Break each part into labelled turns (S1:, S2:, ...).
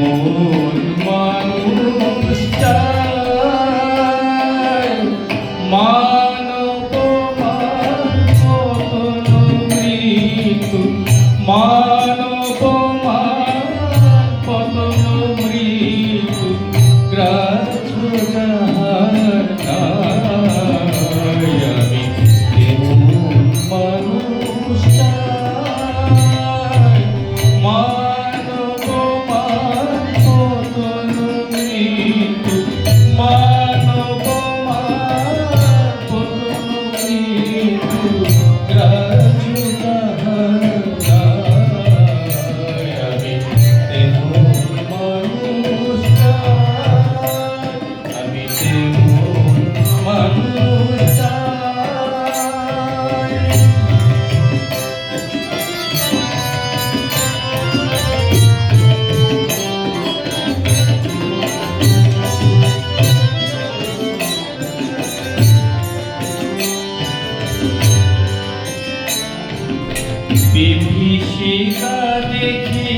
S1: Oh, বিভীষিকা দেখি।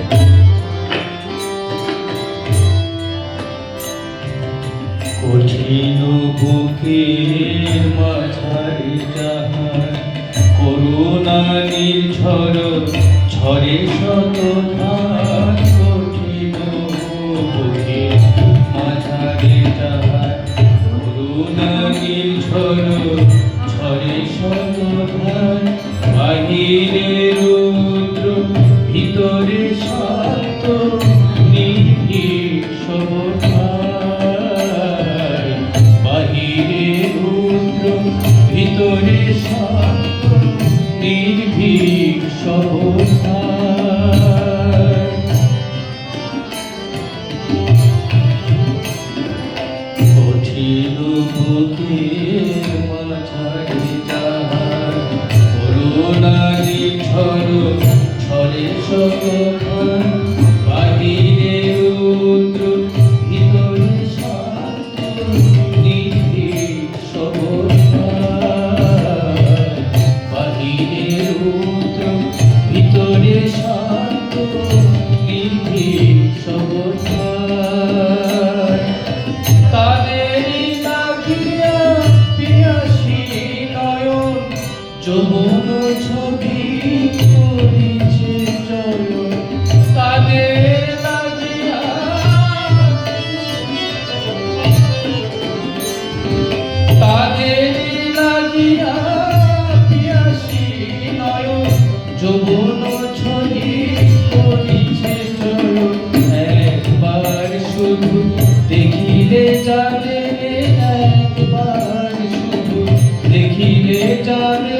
S2: Yeah.
S1: কঠিন বুকের মাথায় করুণা ঝরে শত কঠিন বুকে করুণা ঝরে শত বাহিরে ভিতরে শান্ত নির্ভীক সহসা কঠিন বুকের মাঝারি যাহা করুণারি ঝড় ঝড়ে সকল যৌবন ছড়ি করিছে চলো একবার শুধু দেখিলে জানে একবার শুধু দেখিলে জানে